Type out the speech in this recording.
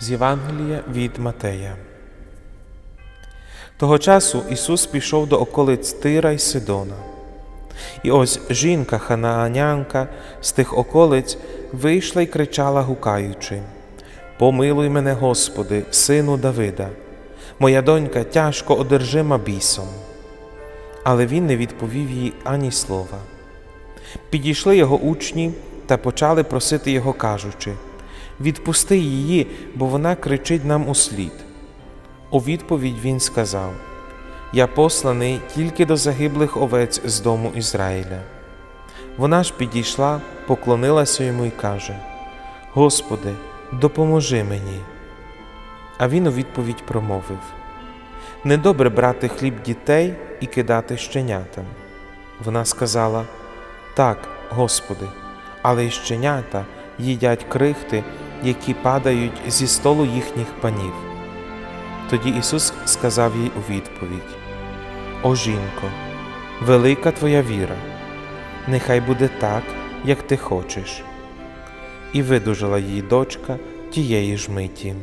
З Євангелія від Матея. Того часу Ісус пішов до околиць Тира й Сидона. І ось жінка ханаанянка з тих околиць вийшла й кричала, гукаючи: Помилуй мене, Господи, сину Давида, моя донька тяжко одержима бісом. Але він не відповів їй ані слова. Підійшли його учні та почали просити його, кажучи: Відпусти її, бо вона кричить нам услід. У відповідь він сказав: Я посланий тільки до загиблих овець з дому Ізраїля. Вона ж підійшла, поклонилася йому і каже: Господи, допоможи мені. А він у відповідь промовив: Недобре брати хліб дітей і кидати щенятам. Вона сказала: Так, Господи, але й щенята їдять крихти, які падають зі столу їхніх панів. Тоді Ісус сказав їй у відповідь: О жінко, велика твоя віра, нехай буде так, як ти хочеш. І видужала її дочка тієї ж миті.